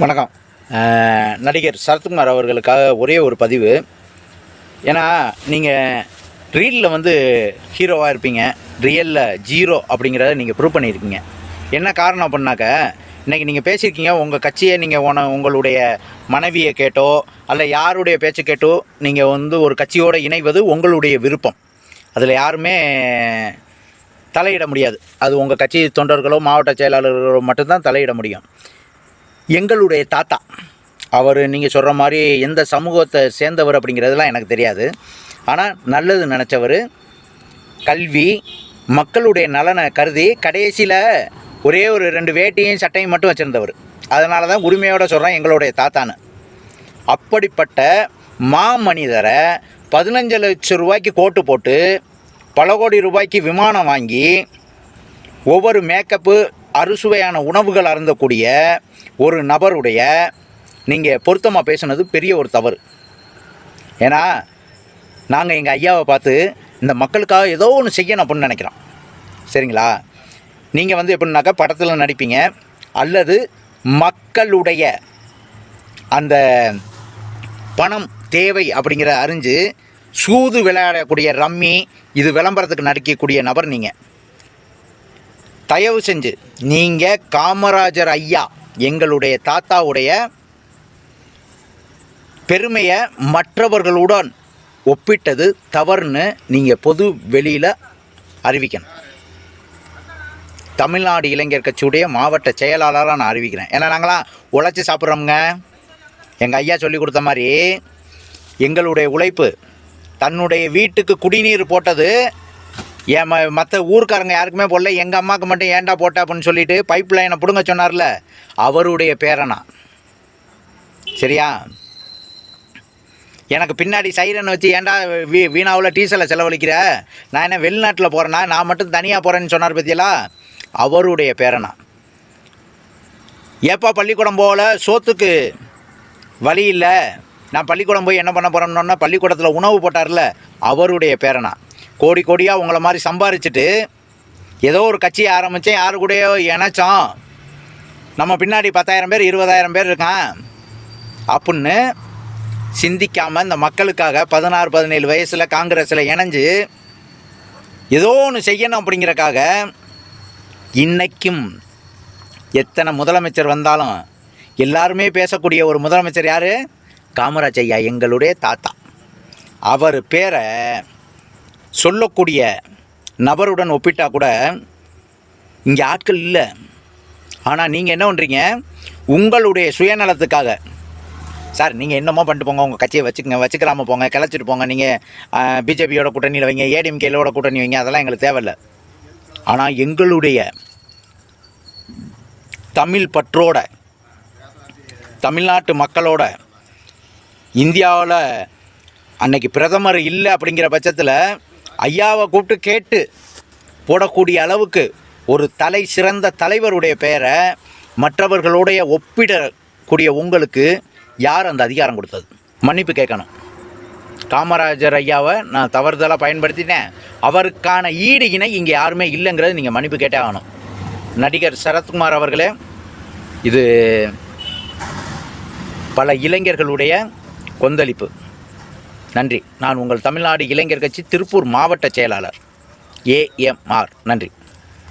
வணக்கம். நடிகர் சரத்குமார் அவர்களுக்காக ஒரே ஒரு பதிவு. ஏன்னா நீங்கள் ரீலில் வந்து ஹீரோவாக இருப்பீங்க ரியலில் ஜீரோ அப்படிங்கிறத நீங்கள் ப்ரூவ் பண்ணியிருக்கீங்க. என்ன காரணம் அப்படின்னாக்க இன்றைக்கி நீங்கள் பேசியிருக்கீங்க உங்கள் கட்சியை நீங்கள் உன உங்களுடைய மனைவியை கேட்டோ அல்ல யாருடைய பேச்சு கேட்டோ நீங்கள் வந்து ஒரு கட்சியோடு இணைவது உங்களுடைய விருப்பம். அதில் யாருமே தலையிட முடியாது. அது உங்கள் கட்சி தொண்டர்களோ மாவட்ட செயலாளர்களோ மட்டும்தான் தலையிட முடியும். எங்களுடைய தாத்தா. அவர் நீங்கள் சொல்கிற மாதிரி எந்த சமூகத்தை சேர்ந்தவர் அப்படிங்கிறதுலாம் எனக்கு தெரியாது. ஆனால் நல்லது நினச்சவர் கல்வி மக்களுடைய நலனை கருதி கடைசியில் ஒரே ஒரு ரெண்டு வேட்டியும் சட்டையும் மட்டும் வச்சுருந்தவர். அதனால தான் உரிமையோட சொல்கிறேன் எங்களுடைய தாத்தான்னு. அப்படிப்பட்ட மாமனிதரை பதினஞ்சு லட்சம் ரூபாய்க்கு கோட்டு போட்டு பல கோடி ரூபாய்க்கு விமானம் வாங்கி ஒவ்வொரு மேக்கப்பு அறுசுவையான உணவுகள் அருந்தக்கூடிய ஒரு நபருடைய நீங்கள் பொருத்தமாக பேசுனது பெரிய ஒரு தவறு. ஏன்னா நாங்கள் எங்கள் ஐயாவை பார்த்து இந்த மக்களுக்காக ஏதோ ஒன்று செய்யணும் அப்படின்னு நினைக்கிறோம். சரிங்களா? நீங்கள் வந்து எப்படின்னாக்கா படத்தில் நடிப்பீங்க. அல்லது மக்களுடைய அந்த பணம் தேவை அப்படிங்கிற அறிஞ்சு சூது விளையாடக்கூடிய ரம்மி இது விளம்பரத்துக்கு நடிக்கக்கூடிய நபர் நீங்கள் தயவு செஞ்சு நீங்கள் காமராஜர் ஐயா எங்களுடைய தாத்தாவுடைய பெருமையை மற்றவர்களுடன் ஒப்பிட்டது தவறுன்னு நீங்கள் பொது வெளியில் அறிவிக்கணும். தமிழ்நாடு இளைஞர் கட்சியுடைய மாவட்ட செயலாளராக நான் அறிவிக்கிறேன். ஏன்னா நாங்களாம் உழைச்சி சாப்பிட்றோமுங்க. எங்கள் ஐயா சொல்லி கொடுத்த மாதிரி எங்களுடைய உழைப்பு தன்னுடைய வீட்டுக்கு குடிநீர் போட்டது ஏன் ம மற்ற ஊருக்காரங்க யாருக்குமே போடல. எங்கள் அம்மாவுக்கு மட்டும் ஏன்டா போட்ட அப்படின்னு சொல்லிட்டு பைப் லைனை பிடுங்க சொன்னார்ல. அவருடைய பேரனா. சரியா? எனக்கு பின்னாடி சைரன் வச்சு ஏன்டா வீ வீணாவில் டீசலை செலவழிக்கிற? நான் என்ன வெளிநாட்டில் போகிறேன்னா நான் மட்டும் தனியாக போகிறேன்னு சொன்னார் பற்றியலா அவருடைய பேரனா. ஏப்பா பள்ளிக்கூடம் போகல? சோத்துக்கு வழி இல்லை. நான் பள்ளிக்கூடம் போய் என்ன பண்ண போகிறேன்னா பள்ளிக்கூடத்தில் உணவு போட்டார்ல. அவருடைய பேரனா. கோடி கோடியாக உங்களை மாதிரி சம்பாரிச்சுட்டு ஏதோ ஒரு கட்சியை ஆரம்பித்தேன் யாரு கூடயோ இணைச்சோம். நம்ம பின்னாடி பத்தாயிரம் பேர் இருபதாயிரம் பேர் இருக்கான். அப்படின்னு சிந்திக்காமல் இந்த மக்களுக்காக பதினாறு பதினேழு வயசில் காங்கிரஸில் இணைஞ்சு ஏதோ ஒன்று செய்யணும் அப்படிங்கிறக்காக இன்றைக்கும் எத்தனை முதலமைச்சர் வந்தாலும் எல்லாருமே பேசக்கூடிய ஒரு முதலமைச்சர் யார்? காமராஜ் ஐயா எங்களுடைய தாத்தா. அவர் பேரை சொல்லக்கூடிய நபருடன் ஒப்பிட்டா கூட இங்கே ஆட்கள் இல்லை. ஆனால் நீங்கள் என்ன பண்ணுறீங்க உங்களுடைய சுயநலத்துக்காக. சார் நீங்கள் என்னமோ பண்ணிட்டு போங்க. உங்கள் கட்சியை வச்சுக்கோங்க. வச்சுக்கிறாம போங்க. கிளச்சிட்டு போங்க. நீங்கள் பிஜேபியோட கூட்டணியில் வைங்க. ஏடிஎம்கேலோட கூட்டணி வைங்க. அதெல்லாம் எங்களுக்கு தேவையில்லை. ஆனால் எங்களுடைய தமிழ் பற்றோட தமிழ்நாட்டு மக்களோட இந்தியாவில் அன்னைக்கு பிரதமர் இல்லை அப்படிங்கிற பட்சத்தில் ஐயாவை கூப்பிட்டு கேட்டு போடக்கூடிய அளவுக்கு ஒரு தலை சிறந்த தலைவருடைய பெயரை மற்றவர்களுடைய ஒப்பிடக்கூடிய உங்களுக்கு யார் அந்த அதிகாரம் கொடுத்தது? மன்னிப்பு கேட்கணும். காமராஜர் ஐயாவை நான் தவறுதலாக பயன்படுத்தினேன். அவருக்கான ஈடு இணை இங்கே யாருமே இல்லைங்கிறது நீங்கள் மன்னிப்பு கேட்டே ஆகணும். நடிகர் சரத்குமார் அவர்களே இது பல இளைஞர்களுடைய கொந்தளிப்பு. நன்றி. நான் உங்கள் தமிழ்நாடு இளைஞர் கட்சி திருப்பூர் மாவட்ட செயலாளர். ஏஎம்ஆர் நன்றி.